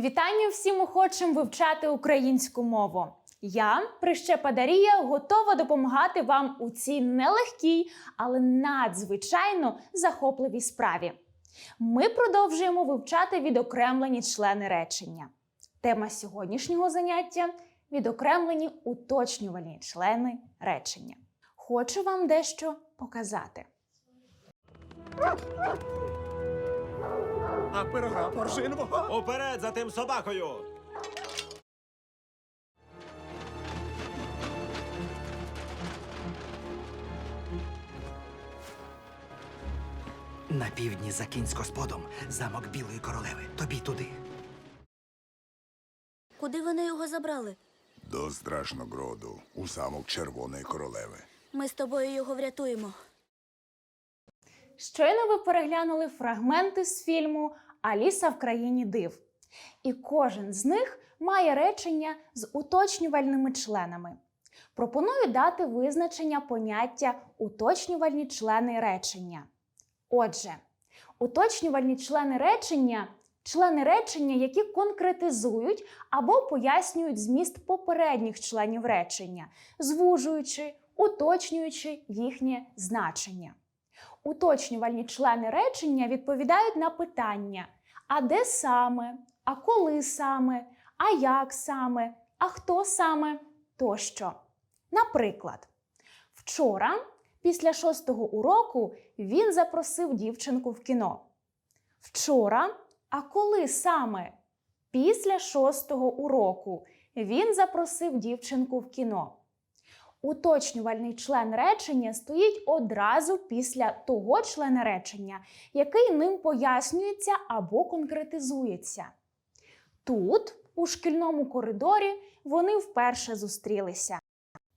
Вітання всім охочим вивчати українську мову. Я, Прищепа Дарія, готова допомагати вам у цій нелегкій, але надзвичайно захопливій справі. Ми продовжуємо вивчати відокремлені члени речення. Тема сьогоднішнього заняття відокремлені уточнювальні члени речення. Хочу вам дещо показати. А пирога поршинового? Уперед за тим собакою! На півдні за кінськосподом замок Білої королеви. Тобі туди. Куди вони його забрали? До Страшногроду, у замок Червоної королеви. Ми з тобою його врятуємо. Щойно ви переглянули фрагменти з фільму Аліса в країні див. І кожен з них має речення з уточнювальними членами. Пропоную дати визначення поняття уточнювальні члени речення. Отже, уточнювальні члени речення члени речення, які конкретизують або пояснюють зміст попередніх членів речення, звужуючи, уточнюючи їхнє значення. Уточнювальні члени речення відповідають на питання: а де саме, а коли саме, а як саме, а хто саме тощо. Наприклад, вчора, після шостого уроку, він запросив дівчинку в кіно. Вчора, а коли саме? Після шостого уроку він запросив дівчинку в кіно. Уточнювальний член речення стоїть одразу після того члена речення, який ним пояснюється або конкретизується. Тут, у шкільному коридорі, вони вперше зустрілися.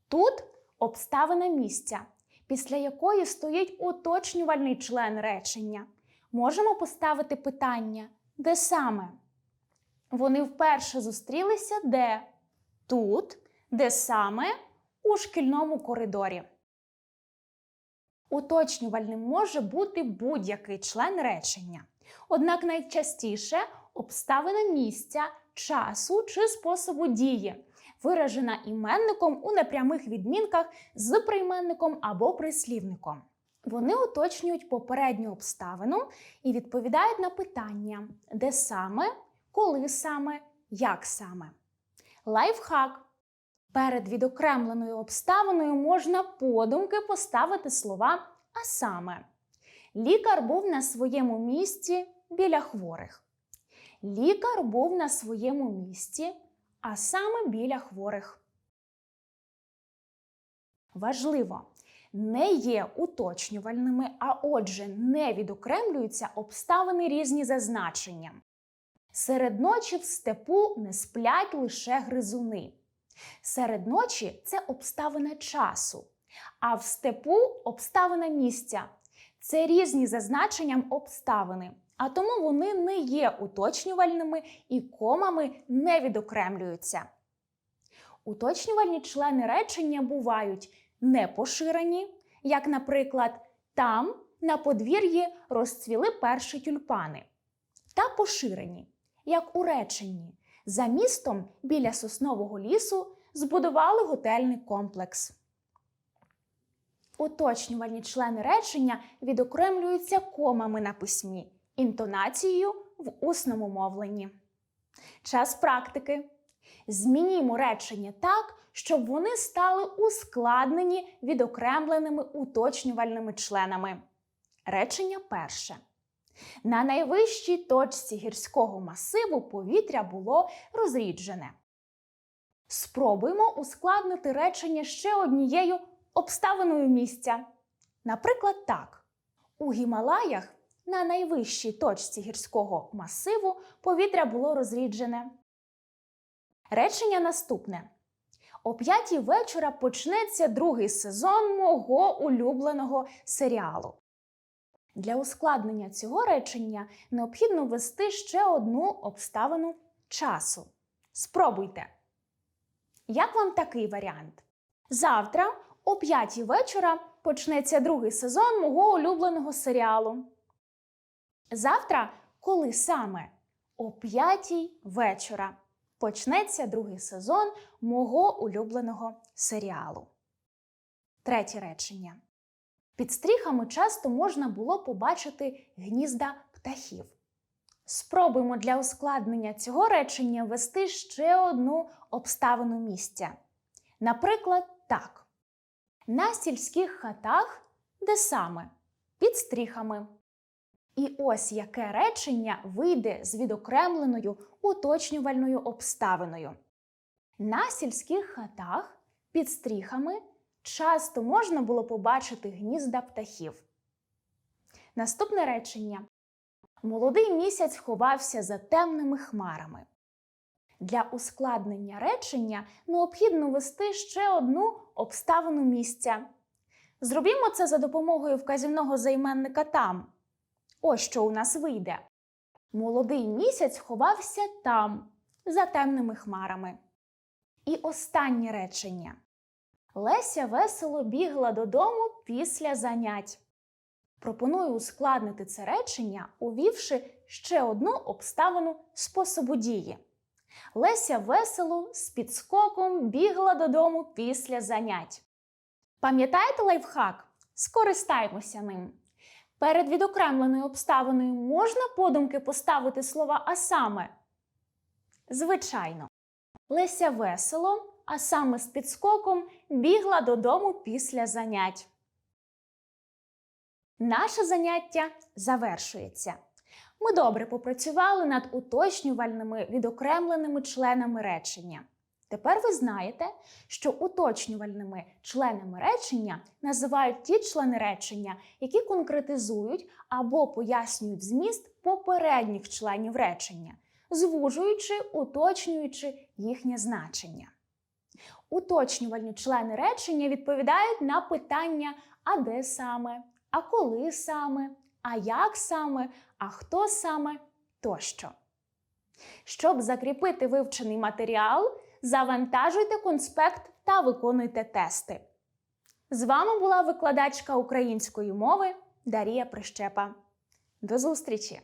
Тут обставина місця, після якої стоїть уточнювальний член речення. Можемо поставити питання, де саме? Вони вперше зустрілися де? Тут, де саме? У шкільному коридорі. Уточнювальним може бути будь-який член речення. Однак найчастіше обставина місця, часу чи способу дії, виражена іменником у непрямих відмінках з прийменником або прислівником. Вони уточнюють попередню обставину і відповідають на питання, де саме, коли саме, як саме. Лайфхак. Перед відокремленою обставиною можна подумки поставити слова а саме. Лікар був на своєму місці біля хворих. Лікар був на своєму місці, а саме біля хворих. Важливо, не є уточнювальними, а отже, не відокремлюються обставини різні за значенням. Серед ночі в степу не сплять лише гризуни. Серед ночі це обставина часу, а в степу обставина місця. Це різні за значенням обставини, а тому вони не є уточнювальними і комами не відокремлюються. Уточнювальні члени речення бувають непоширені, як, наприклад, там на подвір'ї розцвіли перші тюльпани, та поширені, як у реченні. За містом біля соснового лісу збудували готельний комплекс. Уточнювальні члени речення відокремлюються комами на письмі, інтонацією в усному мовленні. Час практики. Змінімо речення так, щоб вони стали ускладнені відокремленими уточнювальними членами. Речення перше. На найвищій точці гірського масиву повітря було розріджене. Спробуємо ускладнити речення ще однією обставиною місця. Наприклад, так: у Гімалаях на найвищій точці гірського масиву повітря було розріджене. Речення наступне. О п'ятій вечора почнеться другий сезон мого улюбленого серіалу. Для ускладнення цього речення необхідно ввести ще одну обставину часу. Спробуйте. Як вам такий варіант? Завтра о 5 вечора почнеться другий сезон мого улюбленого серіалу. Завтра, коли саме? о п'ятій вечора. Почнеться другий сезон мого улюбленого серіалу. Третє речення. Під стріхами часто можна було побачити гнізда птахів. Спробуємо для ускладнення цього речення ввести ще одну обставину місця. Наприклад, так: на сільських хатах, де саме? Під стріхами. І ось яке речення вийде з відокремленою уточнювальною обставиною. На сільських хатах під стріхами часто можна було побачити гнізда птахів. Наступне речення. Молодий місяць ховався за темними хмарами. Для ускладнення речення необхідно ввести ще одну обставину місця. Зробімо це за допомогою вказівного займенника там. Ось що у нас вийде. Молодий місяць ховався там, за темними хмарами. І останнє речення. Леся весело бігла додому після занять. Пропоную ускладнити це речення, увівши ще одну обставину способу дії. Леся весело з підскоком бігла додому після занять. Пам'ятаєте лайфхак? Скористаймося ним. Перед відокремленою обставиною можна подумки поставити слова а саме? Звичайно. Леся весело, а саме з підскоком бігла додому після занять. Наше заняття завершується. Ми добре попрацювали над уточнювальними відокремленими членами речення. Тепер ви знаєте, що уточнювальними членами речення називають ті члени речення, які конкретизують або пояснюють зміст попередніх членів речення, звужуючи, уточнюючи їхнє значення. Уточнювальні члени речення відповідають на питання а де саме, а коли саме, а як саме, а хто саме тощо. Щоб закріпити вивчений матеріал, завантажуйте конспект та виконуйте тести. З вами була викладачка української мови Дарія Прищепа. До зустрічі!